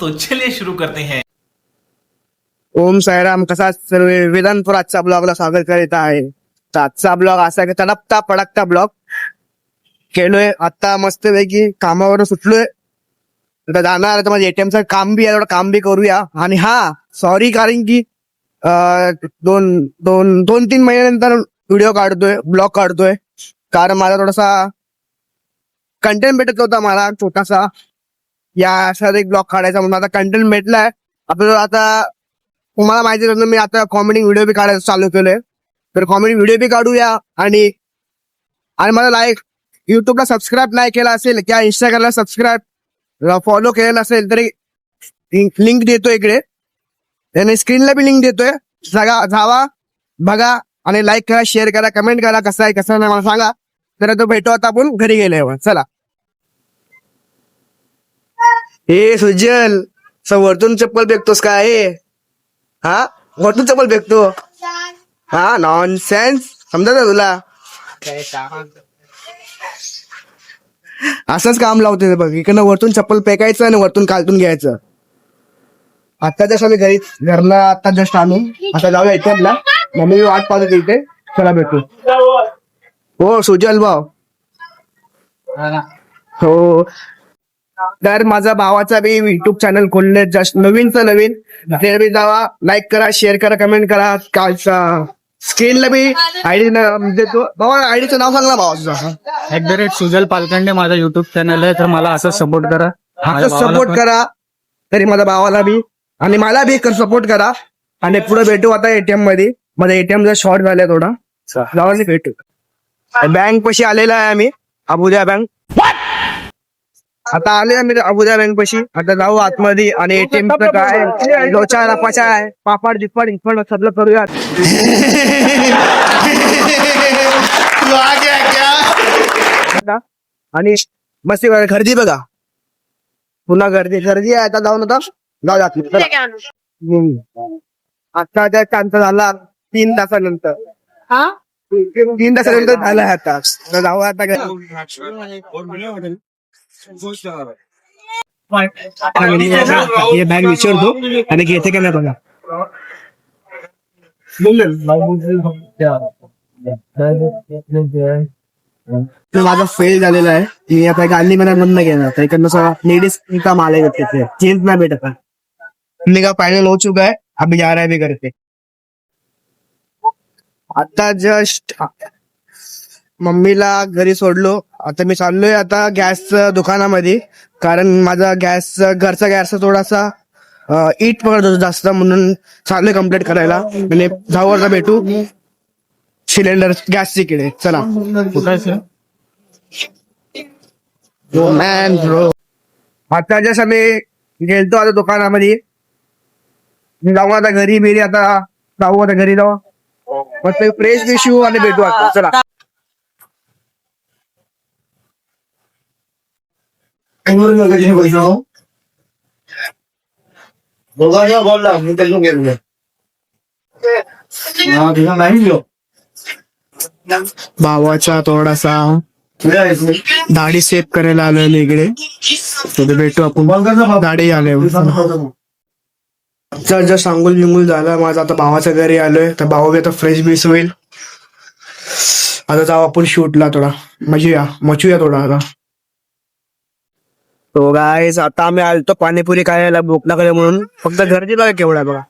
तो चलिए शुरू करते हैं। ओम साईराम कसा सर्व वेदांतपूर आजचा ब्लॉगला स्वागत करीत आहे. तर आजचा ब्लॉग असा की तडकता पडकता ब्लॉग. केलोय आता मस्त पैकी कामावर सुटलोय. आता जाणार आता माझ्या एटीएमचं काम बी आहे थोडं काम बी करूया. आणि हा सॉरी कारण की अं, दोन दोन दोन तीन महिन्यानंतर व्हिडिओ काढतोय ब्लॉग काढतोय. कारण माझा थोडासा कंटेंट भेटत होता मला छोटासा. या असा एक ब्लॉग काढायचा म्हणून आता कंटेंट भेटलाय. आपल्याला आता तुम्हाला माहिती आहे मी आता कॉमेडी व्हिडिओ बी काढायचं चालू केलंय. तर कॉमेडी व्हिडिओ बी काढूया आणि आणि मला लाईक युट्यूबला सबस्क्राईब नाही केला असेल किंवा इंस्टाग्रामला सबस्क्राईब फॉलो केलं असेल तरी लिंक देतो इकडे. त्याने स्क्रीनला बी लिंक देतोय. सगळा जावा बघा आणि लाईक करा शेअर करा कमेंट करा कसं आहे कसं नाही मला सांगा. तर तो भेटू आता आपण घरी गेल्यावर. चला. ए सुजल वरतून चप्पल फेकतोस काय हे? हा? वरतून चप्पल फेकतो? हा नॉन सेन्स समजा ना तुला? असंच काम लावते बघ. इकडनं वरतून चप्पल फेकायचं आणि वरतून कालतून घ्यायचं. आता जस्ट आम्ही घरी घरला आता जस्ट आम्ही. आता जाऊया इथे मम्मी वाट पाहतो इथे. चला भेटू. हो सुजल भाऊ. हो. तर माझा भावाचा बी युट्यूब चॅनल खोलले. जस्ट नवीनच नवीन. ते बी जावा लाईक करा शेअर करा कमेंट करा. कालचा स्क्रीनला बी आयडी देतो. बाबा आयडीचं नाव सांग ना भावाचं at the rate Sujal Palkhande माझा युट्यूब चॅनल आहे तर मला असं सपोर्ट करा. माझ्या भावाला सपोर्ट पण- करा. तरी माझ्या भावाला बी आणि मला बी सपोर्ट करा. आणि पुढे भेटू आता एटीएममध्ये माझा एटीएम चा शॉर्ट झालाय थोडा. जाऊन भेटू. बँक पशी आलेला आहे आम्ही. अबुजा बँक आता आले आम्ही अबुजा बँक पशी आता जाऊ आतमध्ये. आणि एटीएम काय लोचा लपाचा आहे? पापड दिपड इफड सगळं करूया आणि मस्त गर्दी बघा. पुन्हा गर्दी. गर्दी आहे. आता जाऊन आता जाऊ जात आता त्या चांचा झाला तीन तासानंतर. तीन तासानंतर झाला आता. जाऊ आता. हे बॅग विचारतो आणि घेते का नाही बघा तर माझा फेल झालेला आहे मी आता गांधी मला बंद घेणार तर इकडनं सगळा लेडीज का माल आहे तिथे चेंज नाही भेटत आहे. हमने का फाइनल हो चुका है अभी जा रहा है भी करके आता जस्ट मम्मीला घरी सोडलो. आता मी चाललोय आता गॅस दुकानामध्ये. कारण माझा गॅस घरचा गॅस थोडासा ईट पकडत होतो जास्त म्हणून चाललोय कंप्लीट करायला. आणि जाऊ आता भेटू. सिलेंडर गॅसची कडे चला? मॅन ब्रो आता जस्ट आम्ही गेलतो आता दुकानामध्ये. जाऊ आता घरी बिरी आता जाऊ आता घरी जाऊ. मस्त फ्रेश बिशू आणि भेटू आता. चला. भावाचा थोडासा दाढी सेफ करायला आलोय इकडे तर भेटू आपण दाढी आलोय जर जर सांगूल बिंगुल झाला माझा आता भावाच्या घरी आलोय तर भाऊ बी आता फ्रेश बीस होईल आता जाऊ आपण शूटला थोडा मजूया मचूया थोडा आता हो, तो गायस आता आम्ही आलतो पाणीपुरी खायला भूक लागले म्हणून. फक्त गर्दी बघा केवढा बघा.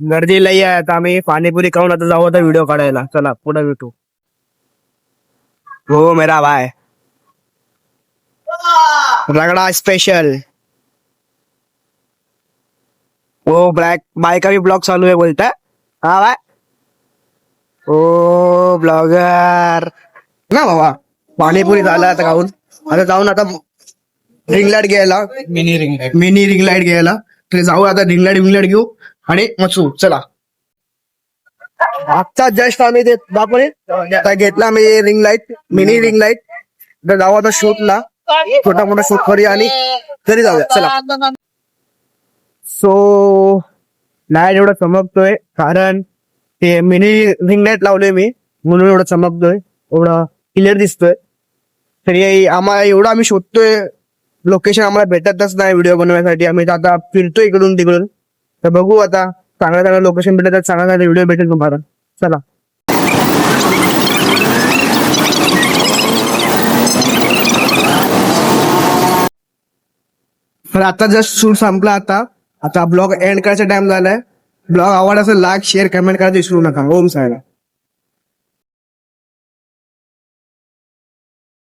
गर्दी लई आहे आता आम्ही. पाणीपुरी खाऊन आता जाऊ आता व्हिडिओ काढायला. चला पुढे भेटू. हो मेरा भाय रगड़ा स्पेशल ओ ब्लॅक बाय का भी ब्लॉग चालू आहे बोलता. हा बाय ओ ब्लॉगर ना बाबा पाणीपुरी झाला आता खाऊन. आता जाऊन आता रिंग लाइट घ्यायला. मिनी रिंग आहे. मिनी रिंग लाइट घ्यायला. तर जाऊ आता रिंग लाइट विंग लाइट घेऊ. आणि मचू चला. आजचा जस्ट आम्ही ते बापरे आता घेतला आम्ही ring light mini ring light तर जाऊ आता शूटला छोटा मोठा शूट करूया आणि घरी जाऊया. चला. सो लाइट एवढा चमकतोय कारण ते मिनी रिंग लाइट लावलोय मी म्हणून एवढं चमकतोय. एवढा क्लिअर दिसतोय. तरी आम्हाला एवढं आम्ही शोधतोय. लोकेशन आम्हाला भेटतच नाही व्हिडिओ बनवण्यासाठी आम्ही आता फिरतो इकडून तिकडून. तर बघू आता चांगलं चांगलं लोकेशन भेटत तर चांगला चांगला व्हिडिओ भेटेल तुम्हाला. चला. तर आता जस्ट शूट संपला आता. आता ब्लॉग एंड करायचा टाइम झालाय. ब्लॉग आवड असेल लाईक शेअर कमेंट करायचं विसरू नका. ओम सायला